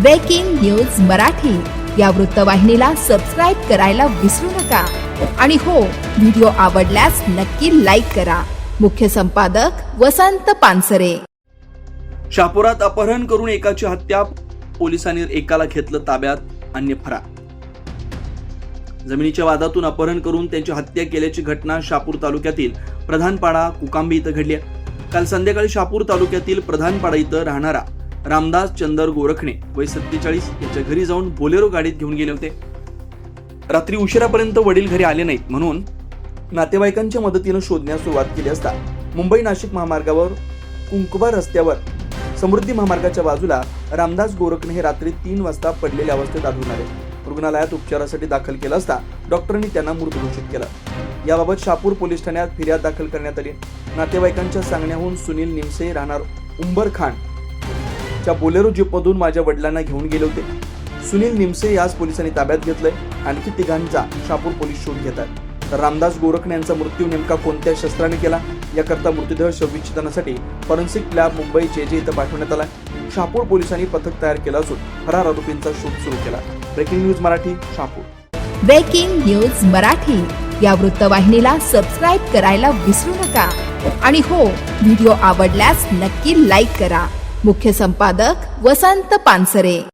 Breaking news Marathi या वृत्तवाहिनीला subscribe करायला विसरू नका. आणि हो व्हिडिओ आवडल्यास नक्की लाईक करा. मुख्य संपादक वसंत पानसरे. शापुरात अपहरण करून एकाची हत्या पोलिसांनी एकाला घेतलं ताब्यात अन्य फरार. जमिनीच्या वादातून अपहरण करून त्यांची हत्या केल्याची घटना शापूर तालुक्यातील प्रधानपाडा कुकांबी इथं घडली काल संध्याकाळी शापूर तालुक्यातील प्रधानपाडा इथं राहणारा रामदास चंदर गोरखणे वय सत्तेचाळीस याच्या घरी जाऊन बोलेरो गाडीत घेऊन गेले होते. रात्री उशिरापर्यंत वडील घरी आले नाहीत म्हणून नातेवाईकांच्या मदतीनं शोधण्यास सुरुवात केली असता मुंबई नाशिक महामार्गावर कुंकवा रस्त्यावर समृद्धी महामार्गाच्या बाजूला रामदास गोरखणे हे रात्री तीन वाजता पडलेल्या अवस्थेत आढळून आले. रुग्णालयात उपचारासाठी दाखल केलं असता डॉक्टरांनी त्यांना मृत घोषित केलं. याबाबत शापूर पोलीस ठाण्यात फिर्याद दाखल करण्यात आली. नातेवाईकांच्या सांगण्याहून सुनील निमसे राहणार उंबर खान च्या बोलेरो जीपमधून माझ्या वडिलांना घेऊन गेले होते. सुनील निमसे याच पोलिसांनी ताब्यात घेतलंय. आणखी तिघांचा शापूर पोलीस शोध घेत आहेत तर रामदास गोरखणे यांचा मृत्यू नेमका कोणत्या शस्त्राने केला? याकरता मृतदेह शवविच्छेदनासाठी फॉरेन्सिक लॅब मुंबई जे जे इथं पाठवण्यात आला. शहापूर पोलिसांनी पथक तयार केलं असून फरार आरोपींचा शोध सुरू केला. Breaking news Marathi Shahapur breaking news Marathi या वृत्तवाहिनीला सबस्क्राईब करायला विसरू नका. आणि हो व्हिडिओ आवडल्यास नक्की लाईक करा. मुख्य संपादक वसंत पानसरे.